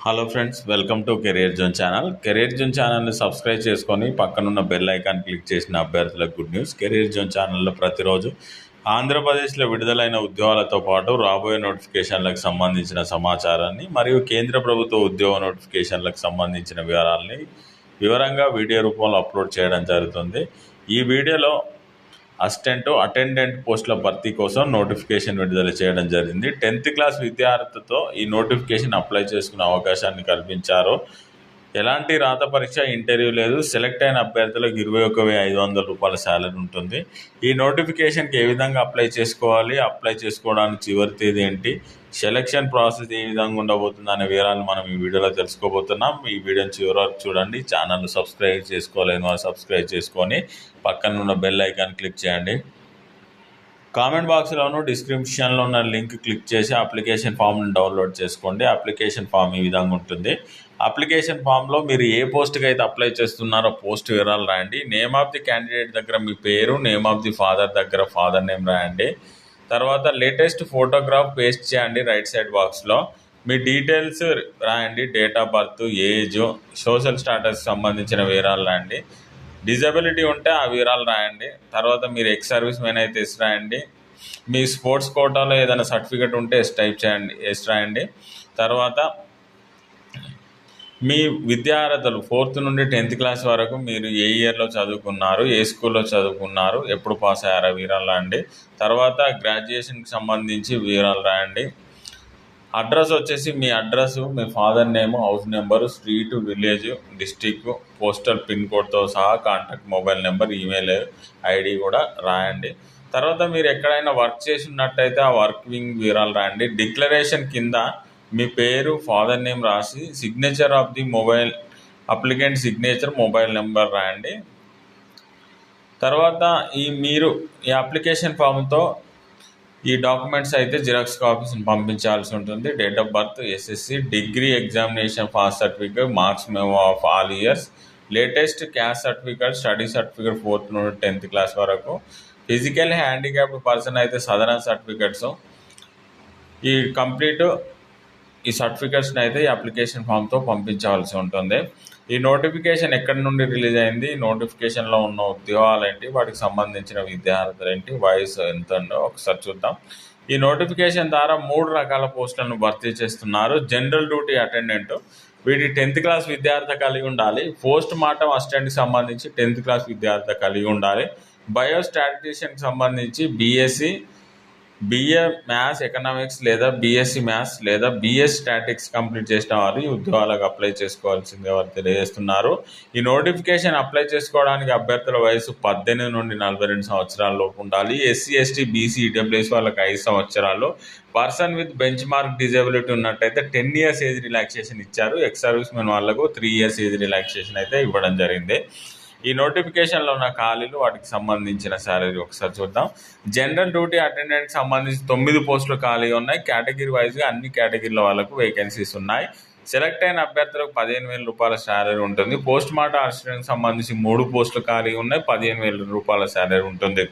Hello friends welcome to career zone channel career zone ఛానల్ని subscribe చేసుకొని పక్కనున్న bell icon click చేసిన అభ్యర్థులకు గుడ్ న్యూస్ కెరియర్ జోన్ ఛానల్లో ప్రతిరోజు ఆంధ్రప్రదేశ్లో విడుదలైన ఉద్యోగాలతో పాటు రాబోయే నోటిఫికేషన్లకు సంబంధించిన సమాచారాన్ని మరియు కేంద్ర ప్రభుత్వ ఉద్యోగ నోటిఫికేషన్లకు సంబంధించిన వివరాలని వివరంగా వీడియో రూపంలో అప్లోడ్ చేయడం జరుగుతుంది. ఈ వీడియోలో అసిస్టెంట్ అటెండెంట్ పోస్టుల భర్తీ కోసం నోటిఫికేషన్ విడుదల చేయడం జరిగింది. టెన్త్ క్లాస్ విద్యార్థితో ఈ నోటిఫికేషన్ అప్లై చేసుకునే అవకాశాన్ని కల్పించారు. ఎలాంటి రాత పరీక్ష ఇంటర్వ్యూ లేదు. సెలెక్ట్ అయిన అభ్యర్థులకు ఇరవై ఒక వెయ్యి ఐదు వందల రూపాయల శాలరీ ఉంటుంది. ఈ నోటిఫికేషన్కి ఏ విధంగా అప్లై చేసుకోవాలి? అప్లై చేసుకోవడానికి చివరి తేదీ ఏంటి? సెలక్షన్ ప్రాసెస్ ఏ విధంగా ఉండబోతుంది అనే వివరాలు మనం ఈ వీడియోలో తెలుసుకోబోతున్నాం. ఈ వీడియోని చివరి వరకు చూడండి. ఛానల్ సబ్స్క్రైబ్ చేసుకోలేని వారు సబ్స్క్రైబ్ చేసుకొని పక్కన ఉన్న బెల్ ఐకాన్ క్లిక్ చేయండి. కామెంట్ బాక్స్లోను డిస్క్రిప్షన్లో ఉన్న లింక్ క్లిక్ చేసి అప్లికేషన్ ఫామ్ను డౌన్లోడ్ చేసుకోండి. అప్లికేషన్ ఫామ్ ఈ విధంగా ఉంటుంది. అప్లికేషన్ ఫామ్లో మీరు ఏ పోస్ట్కి అయితే అప్లై చేస్తున్నారో పోస్ట్ వివరాలు రాయండి. నేమ్ ఆఫ్ ది క్యాండిడేట్ దగ్గర మీ పేరు నేమ్ ఆఫ్ ది ఫాదర్ దగ్గర ఫాదర్ నేమ్ రాయండి. తర్వాత లేటెస్ట్ ఫోటోగ్రాఫ్ పేస్ట్ చేయండి రైట్ సైడ్ బాక్స్లో. మీ డీటెయిల్స్ రాయండి. Date of birth age social status సంబంధించిన వివరాలు రాయండి. డిజబిలిటీ ఉంటే ఆ వివరాలు రాయండి. తర్వాత మీరు ఎక్స్ సర్వీస్ మెయిన్ అయితే ఎస్ రాయండి. మీ స్పోర్ట్స్ కోటాలో ఏదైనా సర్టిఫికేట్ ఉంటే ఎస్ టైప్ చేయండి ఎస్ రాయండి. తర్వాత మీ విద్యార్హతలు ఫోర్త్ నుండి టెన్త్ క్లాస్ వరకు మీరు ఏ ఇయర్లో చదువుకున్నారు ఏ స్కూల్లో చదువుకున్నారు ఎప్పుడు పాస్ అయ్యారో వివరాలు రాయండి. తర్వాత గ్రాడ్యుయేషన్కి సంబంధించి వివరాలు రాయండి. అడ్రస్ వచ్చేసి మీ అడ్రస్ మీ father name house number street village district postal pin కోడ్తో సహా contact mobile number email ID కూడా రాయండి. తర్వాత మీరు ఎక్కడైనా వర్క్ చేసినట్టయితే ఆ వర్కింగ్ వివరాలు రాయండి. డిక్లరేషన్ కింద మీ పేరు ఫాదర్ నేమ్ రాసి signature of the mobile applicant signature mobile number రాయండి. తర్వాత ఈ మీరు ఈ అప్లికేషన్ ఫామ్తో ఈ డాక్యుమెంట్స్ అయితే జిరాక్స్ కాపీస్ని పంపించాల్సి ఉంటుంది. Date of birth SSC degree examination pass certificate marks memo of all years latest caste certificate study certificate fourth నుండి టెన్త్ క్లాస్ వరకు. ఫిజికల్ హ్యాండిక్యాప్డ్ పర్సన్ అయితే సదరన్ సర్టిఫికేట్స్ ఈ కంప్లీట్ ఈ సర్టిఫికేట్స్ని అయితే ఈ అప్లికేషన్ ఫామ్తో పంపించవలసి ఉంటుంది. ఈ నోటిఫికేషన్ ఎక్కడి నుండి రిలీజ్ అయింది? ఈ నోటిఫికేషన్లో ఉన్న ఉద్యోగాలు ఏంటి? వాటికి సంబంధించిన విద్యార్థులు ఏంటి? వయసు ఎంత ఉందో ఒకసారి చూద్దాం. ఈ నోటిఫికేషన్ ద్వారా మూడు రకాల పోస్టులను భర్తీ చేస్తున్నారు. జనరల్ డ్యూటీ అటెండెంట్ వీటి టెన్త్ క్లాస్ విద్యార్థి కలిగి ఉండాలి. పోస్ట్ మార్టం అసిస్టెంట్కి సంబంధించి టెన్త్ క్లాస్ విద్యార్థి కలిగి ఉండాలి. బయోస్టాటిషియన్కి సంబంధించి బీఎస్సీ బిఏ మ్యాథ్స్ ఎకనామిక్స్ లేదా బీఎస్సీ మ్యాథ్స్ లేదా బిఎస్ స్టాటిక్స్ కంప్లీట్ చేసిన వారు ఈ ఉద్యోగాలకు అప్లై చేసుకోవాల్సిందే వారు తెలియజేస్తున్నారు. ఈ నోటిఫికేషన్ అప్లై చేసుకోవడానికి అభ్యర్థుల వయసు పద్దెనిమిది నుండి నలభై రెండు సంవత్సరాల లోపు ఉండాలి. ఎస్సీ ఎస్టీ బీసీ ఈడబ్ల్యూఎస్ వాళ్ళకి ఐదు సంవత్సరాలు. Person with benchmark disability ఉన్నట్టయితే టెన్ ఇయర్స్ ఏజ్ రిలాక్సేషన్ ఇచ్చారు. ఎక్స్ సర్వీస్ మెన్ వాళ్ళకు త్రీ ఇయర్స్ ఏజ్ రిలాక్సేషన్ అయితే ఇవ్వడం జరిగింది. ఈ నోటిఫికేషన్లో ఉన్న ఖాళీలు వాటికి సంబంధించిన శాలరీ ఒకసారి చూద్దాం. జనరల్ డ్యూటీ అటెండెంట్కి సంబంధించి తొమ్మిది పోస్టులు ఖాళీ ఉన్నాయి. కేటగిరీ వైజ్గా అన్ని కేటగిరీల వాళ్ళకు వేకెన్సీస్ ఉన్నాయి. సెలెక్ట్ అయిన అభ్యర్థులకు పదిహేను వేల రూపాయల శాలరీ ఉంటుంది. పోస్ట్ మార్టం అసిస్టెంట్కి సంబంధించి మూడు పోస్టులు ఖాళీ ఉన్నాయి. పదిహేను వేల రూపాయల శాలరీ ఉంటుంది.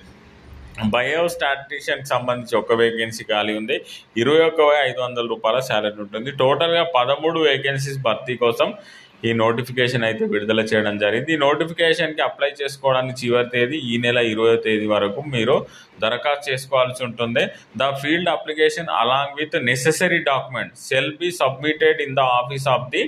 బయోస్టాటిషియన్కి సంబంధించి ఒక వేకెన్సీ ఖాళీ ఉంది. ఇరవై ఒక్క ఐదు వందల రూపాయల శాలరీ ఉంటుంది. టోటల్గా పదమూడు వేకెన్సీస్ భర్తీ కోసం ఈ నోటిఫికేషన్ అయితే విడుదల చేయడం జరిగింది. ఈ నోటిఫికేషన్కి అప్లై చేసుకోవడానికి చివరి తేదీ ఈ నెల ఇరవై తేదీ వరకు మీరు దరఖాస్తు చేసుకోవాల్సి ఉంటుంది. The filled application along with necessary document shall be submitted in the office of the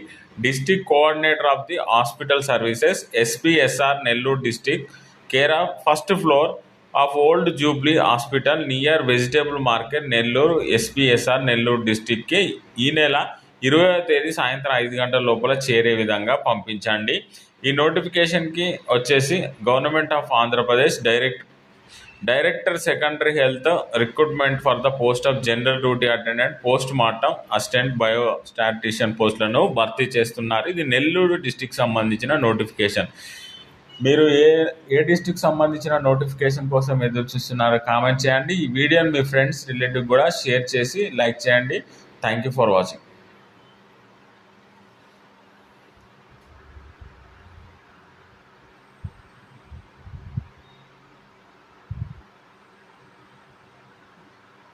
district coordinator of the hospital services SPSR Nellore district care of first floor of old jubilee hospital near vegetable market Nellore SPSR Nellore డిస్టిక్కి ఈ నెల ఇరవై తేదీ సాయంత్రం ఐదు గంటల లోపల చేరే విధంగా పంపించండి. ఈ నోటిఫికేషన్కి వచ్చేసి government of Andhra Pradesh direct director secondary health recruitment for the post of general duty attendant post mortem assistant biostatistician పోస్టులను భర్తీ చేస్తున్నారు. ఇది నెల్లూరు డిస్టిక్ సంబంధించిన నోటిఫికేషన్ మీరు ఏ ఏ డిస్టిక్ సంబంధించిన నోటిఫికేషన్ కోసం ఎదురు చూస్తున్నారో కామెంట్ చేయండి. ఈ వీడియోని మీ ఫ్రెండ్స్ రిలేటివ్ కూడా షేర్ చేసి లైక్ చేయండి. Thank you for watching